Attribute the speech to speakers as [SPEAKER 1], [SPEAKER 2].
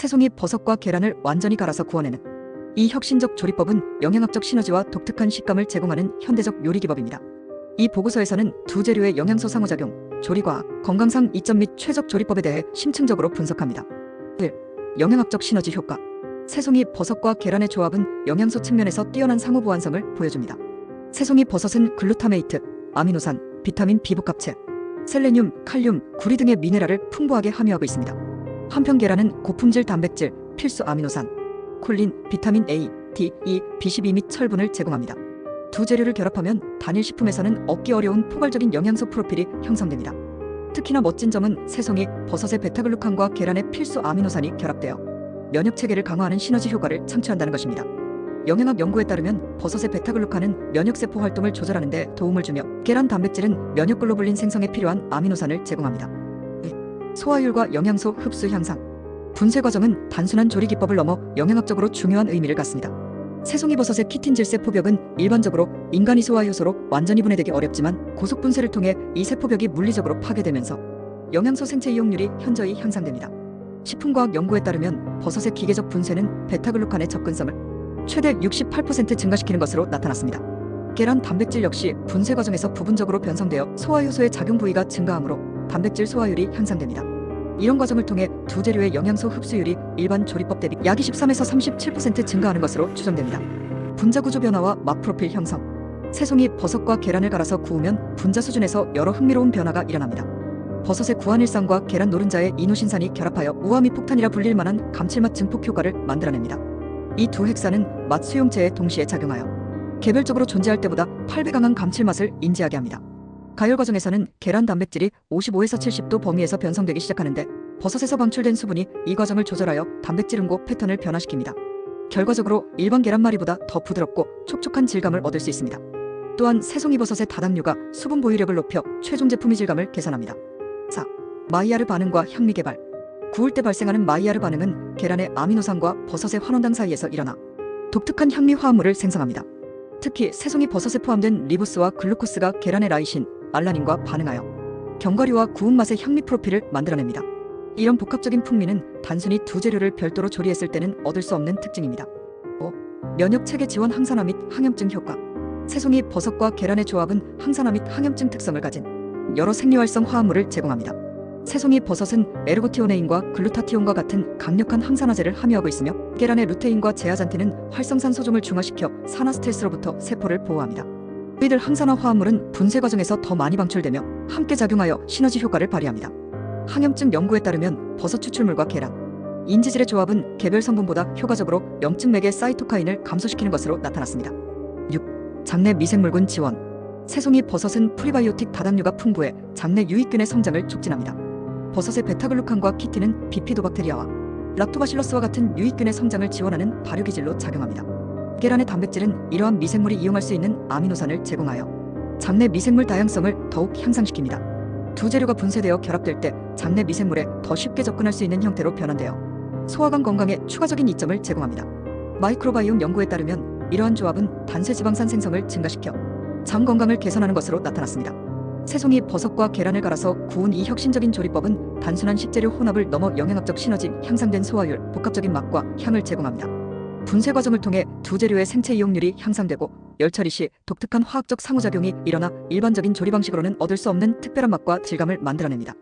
[SPEAKER 1] 새송이 버섯과 계란을 완전히 갈아서 구워내는 이 혁신적 조리법은 영양학적 시너지와 독특한 식감을 제공하는 현대적 요리 기법입니다. 이 보고서에서는 두 재료의 영양소 상호작용, 조리과학, 건강상 이점 및 최적 조리법에 대해 심층적으로 분석합니다. 1. 영양학적 시너지 효과 새송이 버섯과 계란의 조합은 영양소 측면에서 뛰어난 상호 보완성을 보여줍니다. 새송이 버섯은 글루타메이트, 아미노산, 비타민 B복합체, 셀레늄, 칼륨, 구리 등의 미네랄을 풍부하게 함유하고 있습니다. 한편 계란은 고품질 단백질, 필수 아미노산, 콜린, 비타민 A, D, E, B12 및 철분을 제공합니다. 두 재료를 결합하면 단일 식품에서는 얻기 어려운 포괄적인 영양소 프로필이 형성됩니다. 특히나 멋진 점은 새송이 버섯의 베타글루칸과 계란의 필수 아미노산이 결합되어 면역 체계를 강화하는 시너지 효과를 창출한다는 것입니다. 영양학 연구에 따르면 버섯의 베타글루칸은 면역세포 활동을 조절하는 데 도움을 주며 계란 단백질은 면역글로불린 생성에 필요한 아미노산을 제공합니다. 소화율과 영양소 흡수 향상 분쇄 과정은 단순한 조리 기법을 넘어 영양학적으로 중요한 의미를 갖습니다. 새송이 버섯의 키틴 질 세 포벽은 일반적으로 인간이 소화 효소로 완전히 분해되기 어렵지만 고속 분쇄를 통해 이 세포벽이 물리적으로 파괴되면서 영양소 생체 이용률이 현저히 향상됩니다. 식품과학 연구에 따르면 버섯의 기계적 분쇄는 베타글루칸의 접근성을 최대 68% 증가시키는 것으로 나타났습니다. 계란 단백질 역시 분쇄 과정에서 부분적으로 변성되어 소화 효소의 작용 부위가 증가하므로 단백질 소화율이 향상됩니다. 이런 과정을 통해 두 재료의 영양소 흡수율이 일반 조리법 대비 약 23에서 37% 증가하는 것으로 추정됩니다. 분자 구조 변화와 맛 프로필 형성. 새송이 버섯과 계란을 갈아서 구우면 분자 수준에서 여러 흥미로운 변화가 일어납니다. 버섯의 구안일산과 계란 노른자의 이노신산이 결합하여 우아미 폭탄이라 불릴 만한 감칠맛 증폭 효과를 만들어냅니다. 이 두 핵산은 맛 수용체에 동시에 작용하여 개별적으로 존재할 때보다 8배 강한 감칠맛을 인지하게 합니다. 가열 과정에서는 계란 단백질이 55에서 70도 범위에서 변성되기 시작하는데 버섯에서 방출된 수분이 이 과정을 조절하여 단백질 응고 패턴을 변화시킵니다. 결과적으로 일반 계란말이보다 더 부드럽고 촉촉한 질감을 얻을 수 있습니다. 또한 새송이 버섯의 다당류가 수분 보유력을 높여 최종 제품의 질감을 개선합니다. 4. 마이야르 반응과 향미 개발 구울 때 발생하는 마이야르 반응은 계란의 아미노산과 버섯의 환원당 사이에서 일어나 독특한 향미 화합물을 생성합니다. 특히 새송이 버섯에 포함된 리보스와 글루코스가 계란의 라이신, 알라닌과 반응하여 견과류와 구운 맛의 향미 프로필을 만들어냅니다. 이런 복합적인 풍미는 단순히 두 재료를 별도로 조리했을 때는 얻을 수 없는 특징입니다. 5. 면역 체계 지원 항산화 및 항염증 효과. 새송이 버섯과 계란의 조합은 항산화 및 항염증 특성을 가진 여러 생리활성 화합물을 제공합니다. 새송이 버섯은 에르고티오네인과 글루타티온과 같은 강력한 항산화제를 함유하고 있으며 계란의 루테인과 제아잔틴은 활성산 소종을 중화시켜 산화 스트레스로부터 세포를 보호합니다. 이들 항산화 화합물은 분쇄 과정에서 더 많이 방출되며 함께 작용하여 시너지 효과를 발휘합니다. 항염증 연구에 따르면 버섯 추출물과 계란, 인지질의 조합은 개별 성분보다 효과적으로 염증 맥의 사이토카인을 감소시키는 것으로 나타났습니다. 6. 장내 미생물군 지원 새송이 버섯은 프리바이오틱 다당류가 풍부해 장내 유익균의 성장을 촉진합니다. 버섯의 베타글루칸과 키틴은 비피도박테리아와 락토바실러스와 같은 유익균의 성장을 지원하는 발효기질로 작용합니다. 계란의 단백질은 이러한 미생물이 이용할 수 있는 아미노산을 제공하여 장내 미생물 다양성을 더욱 향상시킵니다. 두 재료가 분쇄되어 결합될 때 장내 미생물에 더 쉽게 접근할 수 있는 형태로 변환되어 소화관 건강에 추가적인 이점을 제공합니다. 마이크로바이옴 연구에 따르면 이러한 조합은 단쇄 지방산 생성을 증가시켜 장 건강을 개선하는 것으로 나타났습니다. 새송이 버섯과 계란을 갈아서 구운 이 혁신적인 조리법은 단순한 식재료 혼합을 넘어 영양학적 시너지, 향상된 소화율, 복합적인 맛과 향을 제공합니다. 분쇄 과정을 통해 두 재료의 생체 이용률이 향상되고 열처리 시 독특한 화학적 상호작용이 일어나 일반적인 조리 방식으로는 얻을 수 없는 특별한 맛과 질감을 만들어냅니다.